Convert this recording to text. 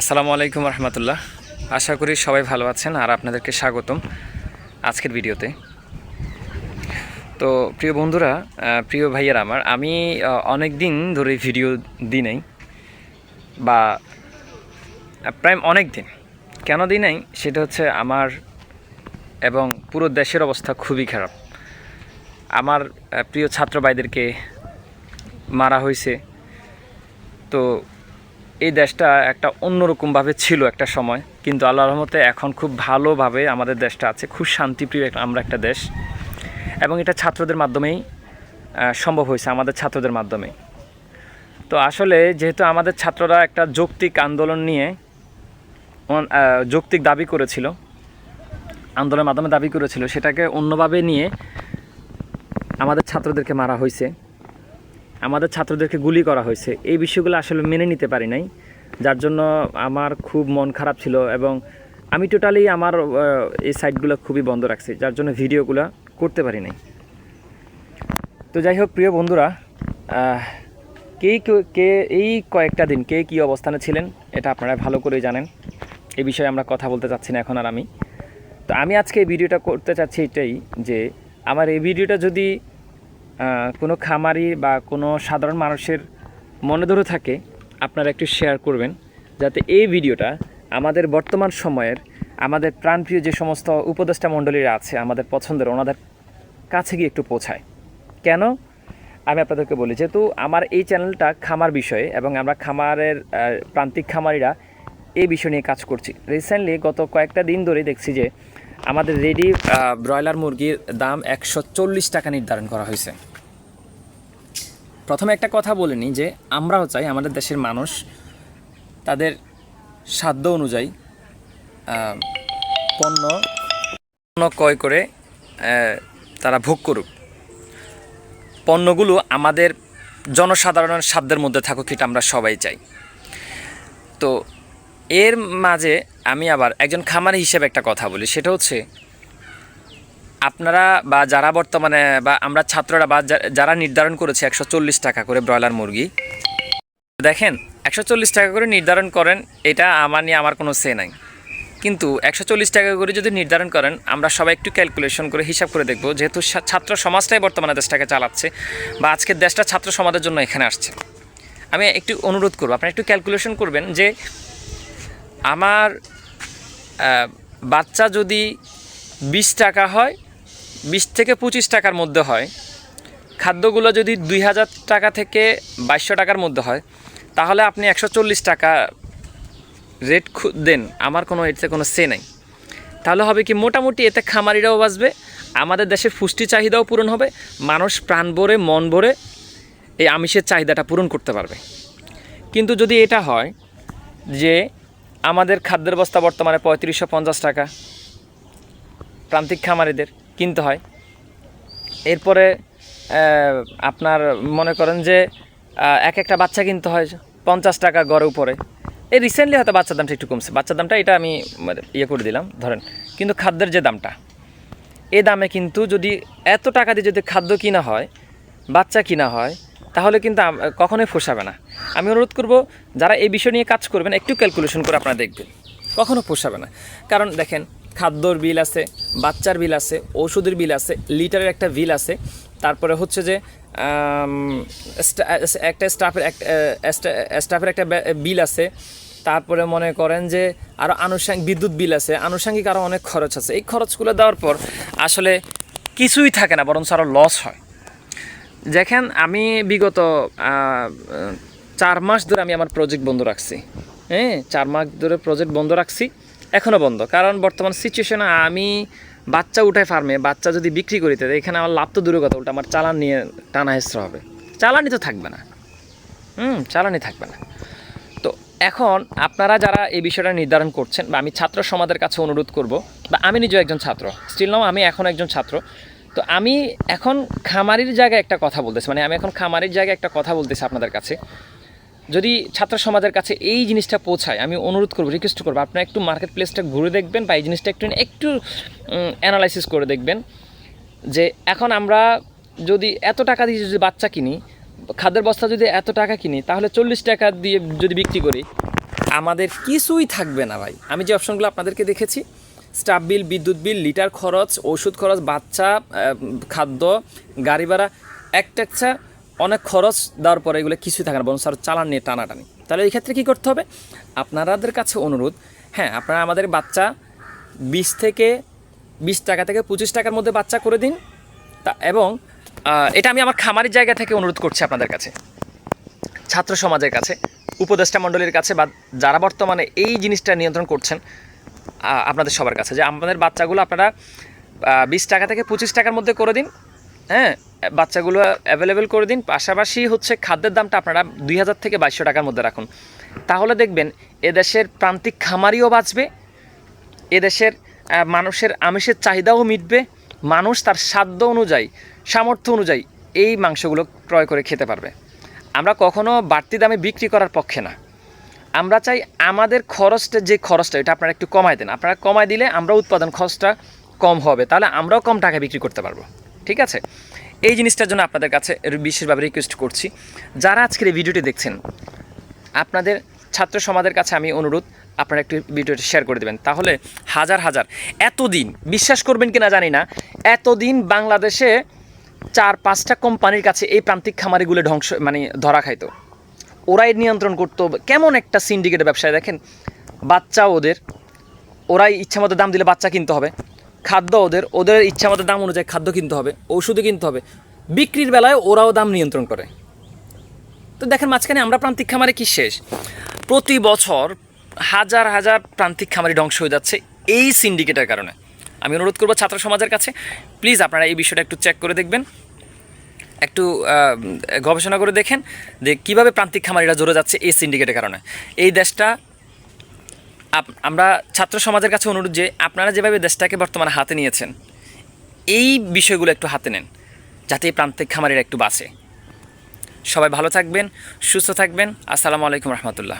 আসসালামু আলাইকুম রহমতুল্লাহ। আশা করি সবাই ভালো আছেন আর আপনাদেরকে স্বাগতম আজকের ভিডিওতে। তো প্রিয় বন্ধুরা প্রিয় ভাইয়েরা আমার, আমি অনেক দিন ধরে ভিডিও দিই নাই বা প্রায় অনেক দিন কেন দিই নাই? সেটা হচ্ছে আমার এবং পুরো দেশের অবস্থা খুবই খারাপ। আমার প্রিয় ছাত্র ভাইদেরকে মারা হয়েছে। তো এই দেশটা একটা অন্যরকমভাবে ছিল একটা সময়। কিন্তু আল্লাহর রহমতে এখন খুব ভালোভাবে আমাদের দেশটা আছে, খুব শান্তিপ্রিয় আমরা একটা দেশ। এবং এটা ছাত্রদের মাধ্যমেই সম্ভব হয়েছে, আমাদের ছাত্রদের মাধ্যমে তো আসলে যেহেতু আমাদের ছাত্ররা একটা যৌক্তিক আন্দোলন নিয়ে যৌক্তিক দাবি করেছিল, আন্দোলনের মাধ্যমে দাবি করেছিল, সেটাকে অন্যভাবে নিয়ে আমাদের ছাত্রদেরকে মারা হয়েছে। আমাদের ছাত্রদেরকে গুলি করা হয়েছে। এই বিষয়গুলো আসলে মেনে নিতে পারি নাই। যার জন্য আমার খুব মন খারাপ ছিল এবং আমি টোটালি আমার এই সাইটগুলো খুবই বন্ধ রাখছি, যার জন্য ভিডিওগুলো করতে পারি নাই। তো যাই হোক, প্রিয় বন্ধুরা কে কে- এই কয়েকটা দিন কে কী অবস্থানে ছিলেন, এটা আপনারা ভালো করেই জানেন। এ বিষয়ে আমরা কথা বলতে চাচ্ছি না এখন আর আমি। তো আমি আজকে এই ভিডিওটা করতে চাচ্ছি এটাই যে, আমার এই ভিডিওটা যদি কোনো খামারি বা কোনো সাধারণ মানুষের মনে ধরে থাকে, আপনারা একটু শেয়ার করবেন, যাতে এই ভিডিওটা আমাদের বর্তমান সময়ের আমাদের প্রাণপ্রিয় যে সমস্ত উপদেষ্টা মণ্ডলীরা আছে, আমাদের পছন্দের, ওনাদের কাছে গিয়ে একটু পৌঁছায়। কেন? আমি আপনাদেরকে বলি, যেহেতু আমার এই চ্যানেলটা খামার বিষয়ে এবং আমরা খামারের প্রান্তিক খামারিরা এই বিষয় নিয়ে কাজ করছি। রিসেন্টলি গত কয়েকটা দিন ধরে দেখছি যে আমাদের রেডি ব্রয়লার মুরগির দাম একশো চল্লিশ টাকা নির্ধারণ করা হয়েছে। প্রথমে একটা কথা বলে নিই যে আমরাও চাই, আমাদের দেশের মানুষ তাদের সাধ্য অনুযায়ী পণ্য পণ্য ক্রয় করে তারা ভোগ করুক। পণ্যগুলো আমাদের জনসাধারণের সাধ্যের মধ্যে থাকুক, এটা আমরা সবাই চাই। তো এর মাঝে আমি আবার একজন খামারি হিসেবে একটা কথা বলি, সেটা হচ্ছে আপনারা বা যারা বর্তমানে বা আমরা ছাত্ররা বা যারা নির্ধারণ করেছে একশো চল্লিশ টাকা করে ব্রয়লার মুরগি, দেখেন একশো চল্লিশ টাকা করে নির্ধারণ করেন, এটা আমার নিয়ে আমার কোনো সে নাই। কিন্তু একশো চল্লিশ টাকা করে যদি নির্ধারণ করেন, আমরা সবাই একটু ক্যালকুলেশন করে হিসাব করে দেখব যেহেতু ছাত্র সমাজটাই বর্তমানে দেশটাকে চালাচ্ছে বা আজকের দেশটা ছাত্র সমাজের জন্য এখানে আসছে। আমি একটু অনুরোধ করব আপনারা একটু ক্যালকুলেশন করবেন যে আমার বাচ্চা যদি বিশ টাকা হয়, বিশ থেকে পঁচিশ টাকার মধ্যে হয়, খাদ্যগুলো যদি দুই হাজার টাকা থেকে বাইশশো টাকার মধ্যে হয়, তাহলে আপনি একশো চল্লিশ টাকা রেট দেন। আমার কোনো এতে কোনো সে নাই। তাহলে হবে কি, মোটামুটি এতে খামারিরাও বাঁচবে, আমাদের দেশের পুষ্টি চাহিদাও পূরণ হবে, মানুষ প্রাণ ভরে, মন ভরে এই আমিষের চাহিদাটা পূরণ করতে পারবে। কিন্তু যদি এটা হয় যে আমাদের খাদ্যের বস্তা বর্তমানে পঁয়ত্রিশশো পঞ্চাশ টাকা। প্রান্তিক খামারিদের কিনতে হয়। এরপরে আপনার মনে করেন যে এক একটা বাচ্চা কিনতে হয় পঞ্চাশ টাকা গড়ে উপরে। এই রিসেন্টলি হয়তো বাচ্চার দামটা একটু কমছে। বাচ্চার দামটা এটা আমি ইয়ে করে দিলাম, ধরেন। কিন্তু খাদ্যের যে দামটা, এ দামে কিন্তু যদি এত টাকা দিয়ে যদি খাদ্য কিনা হয়, বাচ্চা কিনা হয় তাহলে কিন্তু কখনোই পোষাবে না। আমি অনুরোধ করব, যারা এই বিষয় নিয়ে কাজ করবেন, একটু ক্যালকুলেশন করে আপনারা দেখবেন। কখনো পোষাবে না। কারণ দেখেন, খাদ্যর বিল আছে, বাচ্চার বিল আছে, ওষুধের বিল আছে, লিটারের একটা বিল আছে। তারপরে হচ্ছে যে একটা স্টাফের স্টাফের একটা বিল আছে। তারপরে মনে করেন যে আরও আনুষঙ্গিক বিদ্যুৎ বিল আছে। আনুষঙ্গিক আরও অনেক খরচ আছে। এই খরচগুলো দেওয়ার পর আসলে কিছুই থাকে না, বরঞ্চ আরও লস হয়। দেখেন, আমি বিগত চার মাস ধরে আমি আমার প্রজেক্ট বন্ধ রাখছি। হ্যাঁ চার মাস ধরে প্রজেক্ট বন্ধ রাখছি এখনও বন্ধ। কারণ বর্তমান সিচুয়েশনে আমি বাচ্চা উঠায় ফার্মে বাচ্চা যদি বিক্রি করিতে এখানে আমার লাভ তো দূরের কথা, উল্টা আমার চালান নিয়ে টানা হেসরা হবে। চালানি তো থাকবে না। হুম চালানি থাকবে না। তো এখন আপনারা যারা এই বিষয়টা নির্ধারণ করছেন, বা আমি ছাত্র সমাজের কাছে অনুরোধ করব, বা আমি নিজেও একজন ছাত্র স্টিল নাও আমি এখন একজন ছাত্র তো আমি এখন খামারির জায়গায় একটা কথা বলতেছি মানে আমি এখন খামারির জায়গায় একটা কথা বলতেছি আপনাদের কাছে। যদি ছাত্র সমাজের কাছে এই জিনিসটা পৌঁছায়, আমি অনুরোধ করব রিকোয়েস্ট করব, আপনারা একটু মার্কেট প্লেসটা ঘুরে দেখবেন বা এই জিনিসটা একটু একটু অ্যানালাইসিস করে দেখবেন যে এখন আমরা যদি এত টাকা দিয়ে যদি বাচ্চা কিনি, খাদ্যের বস্তা যদি এত টাকা কিনি, তাহলে চল্লিশ টাকা দিয়ে যদি বিক্রি করি, আমাদের কিছুই থাকবে না ভাই। আমি যে অপশনগুলো আপনাদেরকে দেখেছি স্টাফ বিল, বিদ্যুৎ বিল, লিটার খরচ, ওষুধ খরচ, বাচ্চা খাদ্য, গাড়ি ভাড়া একটা একটা অনেক খরচ দেওয়ার পরে এগুলো কিছুই থাকে না বরং আরও চালান নিয়ে টানাটানি। তাহলে এই ক্ষেত্রে কী করতে হবে? আপনাদের কাছে অনুরোধ হ্যাঁ আপনারা আমাদের বাচ্চা বিশ থেকে বিশ টাকা থেকে পঁচিশ টাকার মধ্যে বাচ্চা করে দিন। তা, এবং এটা আমি আমার খামারের জায়গা থেকে অনুরোধ করছি আপনাদের কাছে। ছাত্র সমাজের কাছে, উপদেষ্টা মণ্ডলীর কাছে বা যারা বর্তমানে এই জিনিসটা নিয়ন্ত্রণ করছেন আপনাদের সবার কাছে যে আমাদের বাচ্চাগুলো আপনারা বিশ টাকা থেকে পঁচিশ টাকার মধ্যে করে দিন হ্যাঁ? বাচ্চাগুলো অ্যাভেলেবেল করে দিন। পাশাপাশি হচ্ছে খাদ্যের দামটা আপনারা দুই হাজার থেকে বাইশশো টাকার মধ্যে রাখুন। তাহলে দেখবেন এদেশের প্রান্তিক খামারিও বাঁচবে, এদেশের মানুষের আমিষের চাহিদাও মিটবে, মানুষ তার সাধ্য অনুযায়ী, সামর্থ্য অনুযায়ী এই মাংসগুলো ক্রয় করে খেতে পারবে। আমরা কখনও বাড়তি দামে বিক্রি করার পক্ষে না। আমরা চাই আমাদের খরচটা যে খরচটা, এটা আপনারা একটু কমায় দেন। আপনারা কমায় দিলে আমরা উৎপাদন খরচটা কম হবে, তাহলে আমরাও কম টাকায় বিক্রি করতে পারব। ঠিক আছে? এই জিনিসটার জন্য আপনাদের কাছে বিশেষভাবে রিকোয়েস্ট করছি। যারা আজকের এই ভিডিওটি দেখছেন, আপনাদের ছাত্র সমাজের কাছে আমি অনুরোধ, আপনারা একটু ভিডিওটি শেয়ার করে দেবেন। তাহলে হাজার হাজার, এতদিন, বিশ্বাস করবেন কিনা জানি না, এতদিন বাংলাদেশে চার পাঁচটা কোম্পানির কাছে এই প্রান্তিক খামারিগুলো ধ্বংস মানে ধরা খাইতো। ওরাই নিয়ন্ত্রণ করতো। কেমন একটা সিন্ডিকেটের ব্যবসায় দেখেন বাচ্চা ওদের, ওরাই ইচ্ছা মতো দাম দিলে বাচ্চা কিনতে হবে। খাদ্য ওদের ওদের ইচ্ছা মতো দাম অনুযায়ী খাদ্য কিনতে হবে, ওষুধও কিনতে হবে। বিক্রির বেলায় ওরাও দাম নিয়ন্ত্রণ করে। তো দেখেন মাঝখানে আমরা প্রান্তিক খামারে কি শেষ? প্রতি বছর হাজার হাজার প্রান্তিক খামারি ধ্বংস হয়ে যাচ্ছে এই সিন্ডিকেটের কারণে। আমি অনুরোধ করব ছাত্র সমাজের কাছে প্লিজ আপনারা এই বিষয়টা একটু চেক করে দেখবেন। একটু গবেষণা করে দেখেন যে কীভাবে প্রান্তিক খামারিরা জোরে যাচ্ছে এই সিন্ডিকেটের কারণে। এই দেশটা আমরা ছাত্র সমাজের কাছে অনুরোধ যে আপনারা যেভাবে দেশটাকে বর্তমানে হাতে নিয়েছেন, এই বিষয়গুলো একটু হাতে নেন, যাতে এই প্রান্তিক খামারিরা একটু বাঁচে। সবাই ভালো থাকবেন, সুস্থ থাকবেন। আসসালামু আলাইকুম রহমতুল্লাহ।